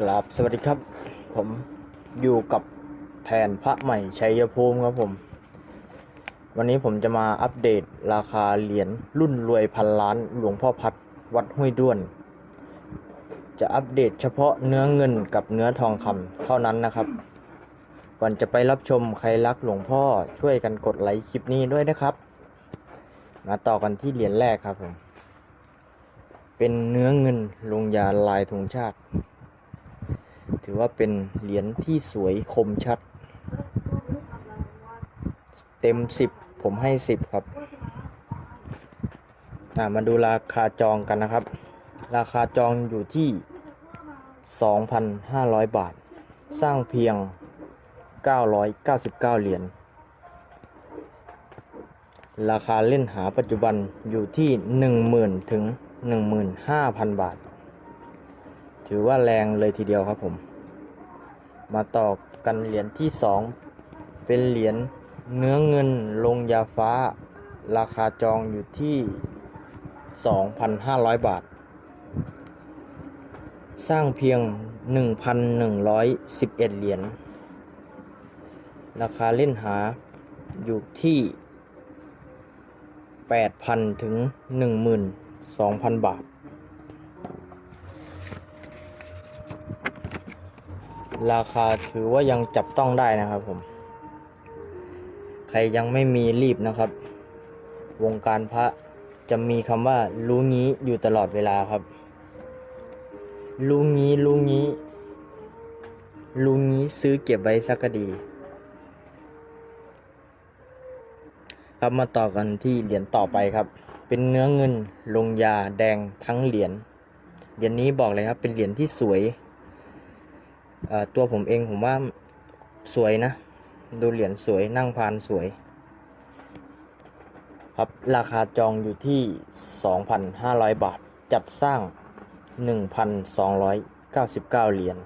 กราบสวัสดีครับ ผมอยู่กับแทนพระใหม่ชัยภูมิครับผม วันนี้ผมจะมาอัปเดตราคาเหรียญรุ่นรวยพันล้านหลวงพ่อพัดวัดห้วยด้วน จะอัปเดตเฉพาะเนื้อเงินกับเนื้อทองคำเท่านั้นนะครับก่อนจะไปรับชมใครรักหลวงพ่อช่วยกันกดไลค์คลิปนี้ด้วยนะครับ มาต่อกันที่เหรียญแรกครับผมเป็นเนื้อเงินลงยาลายธงชาติ ถือว่าเป็นเหรียญที่สวยคมชัด เต็ม 10 ผมให้ 10 ครับมาดูราคาจองกันนะครับ ราคาจองอยู่ที่ 2,500 บาท สร้างเพียง 999 เหรียญราคาเล่นหาปัจจุบันอยู่ที่ 10,000 ถึง 15,000 บาท ถือว่าแรงเลยทีเดียวครับผม มาต่อกันเหรียญที่ 2 เป็นเหรียญเนื้อเงินลงยาฟ้า ราคาจองอยู่ที่ 2,500 บาท สร้างเพียง 1,111 เหรียญ ราคาเล่นหาอยู่ที่ 8,000 ถึง 12,000 บาท ราคาถือว่ายังจับต้องได้นะครับผม ใครยังไม่มีรีบนะครับ วงการพระจะมีคำว่ารู้งี้อยู่ตลอดเวลาครับ รู้งี้รู้งี้ รู้งี้ซื้อเก็บไว้สักก็ดี ครับมาต่อกันที่เหรียญต่อไปครับ เป็นเนื้อเงินลงยาแดงทั้งเหรียญ เหรียญนี้บอกเลยครับเป็นเหรียญที่สวย ตัวผมเองผมว่าสวยนะ ดูเหรียญสวยนั่งพานสวย ครับราคาจองอยู่ที่ 2,500 บาท จัดสร้าง 1,299 เหรียญ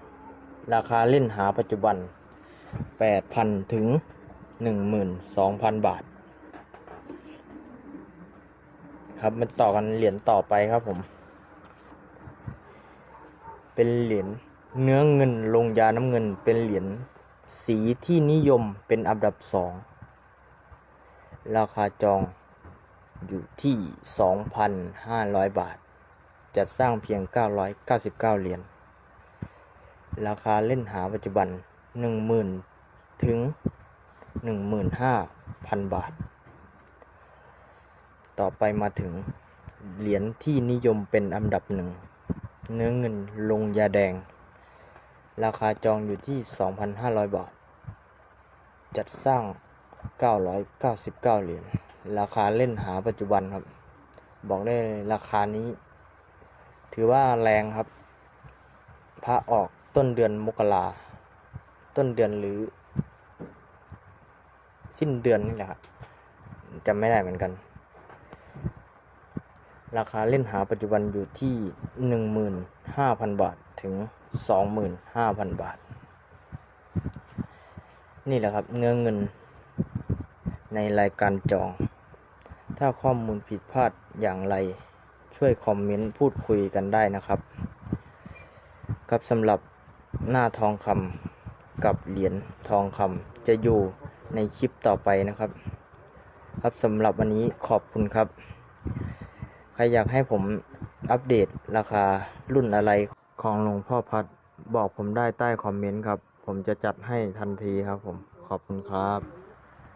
ราคาเล่นหาปัจจุบัน 8,000 ถึง 12,000 บาท ครับมาต่อกันเหรียญต่อไปครับผม เป็นเหรียญ เนื้อเงินลงยาน้ำเงินเป็นเหรียญสีที่นิยมเป็นอันดับสองราคาจองอยู่ที่ 2,500 บาท จัดสร้างเพียง 999 เหรียญ ราคาเล่นหาปัจจุบัน 10,000 ถึง 15,000 บาท ต่อไปมาถึง เหรียญที่นิยมเป็นอันดับหนึ่ง เนื้อเงินลงยาแดง ราคาจองอยู่ที่ 2,500 บาท จัดสร้าง 999 เหรียญ ราคาเล่นหาปัจจุบันครับ บอกได้ราคานี้ ถือว่าแรงครับ พระออกต้นเดือนมกรา ต้นเดือนหรือ สิ้นเดือนนี่แหละครับจำไม่ได้เหมือนกัน ราคาเล่นหาปัจจุบันอยู่ที่ 15,000 บาท ถึง 25,000 บาท นี่แหละครับเนื้อเงิน ในรายการจอง ถ้าข้อมูลผิดพลาดอย่างไร ช่วยคอมเมนต์พูดคุยกันได้นะครับ ครับสำหรับหน้าทองคำกับเหรียญทองคำจะอยู่ในคลิปต่อไปนะครับ ครับสำหรับวันนี้ขอบคุณครับ ใครอยากให้ผมอัปเดตราคารุ่นอะไร ของหลวงพ่อพัดบอกผมได้ใต้คอมเมนต์ครับ ผมจะจัดให้ทันทีครับผม ขอบคุณครับ